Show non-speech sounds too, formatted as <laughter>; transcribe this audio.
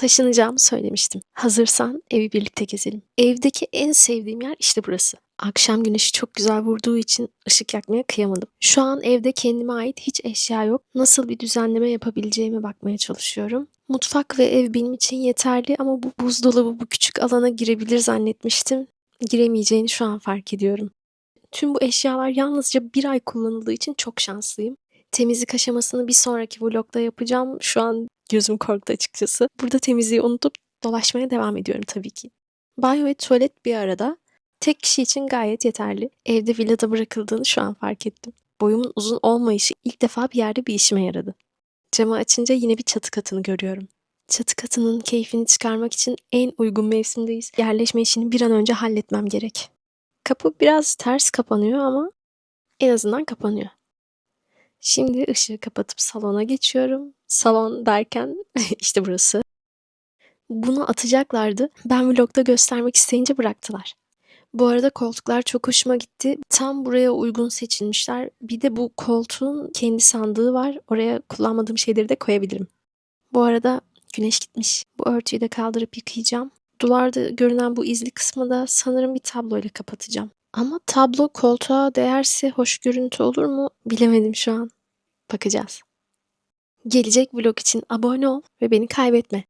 Taşınacağımı söylemiştim. Hazırsan evi birlikte gezelim. Evdeki en sevdiğim yer işte burası. Akşam güneşi çok güzel vurduğu için ışık yakmaya kıyamadım. Şu an evde kendime ait hiç eşya yok. Nasıl bir düzenleme yapabileceğime bakmaya çalışıyorum. Mutfak ve ev benim için yeterli ama bu buzdolabı bu küçük alana girebilir zannetmiştim. Giremeyeceğini şu an fark ediyorum. Tüm bu eşyalar yalnızca bir ay kullanıldığı için çok şanslıyım. Temizlik aşamasını bir sonraki vlogda yapacağım. Şu an gözüm korktu açıkçası. Burada temizliği unutup dolaşmaya devam ediyorum tabii ki. Banyo ve tuvalet bir arada. Tek kişi için gayet yeterli. Evde villada bırakıldığını şu an fark ettim. Boyumun uzun olmayışı ilk defa bir yerde bir işime yaradı. Camı açınca yine bir çatı katını görüyorum. Çatı katının keyfini çıkarmak için en uygun mevsimdeyiz. Yerleşme işini bir an önce halletmem gerek. Kapı biraz ters kapanıyor ama en azından kapanıyor. Şimdi ışığı kapatıp salona geçiyorum. Salon derken <laughs> işte burası. Bunu atacaklardı. Ben vlogda göstermek isteyince bıraktılar. Bu arada koltuklar çok hoşuma gitti. Tam buraya uygun seçilmişler. Bir de bu koltuğun kendi sandığı var. Oraya kullanmadığım şeyleri de koyabilirim. Bu arada güneş gitmiş. Bu örtüyü de kaldırıp yıkayacağım. Duvarda görünen bu izli kısmı da sanırım bir tabloyla kapatacağım. Ama tablo koltuğa değerse hoş görüntü olur mu bilemedim şu an. Bakacağız. Gelecek vlog için abone ol ve beni kaybetme.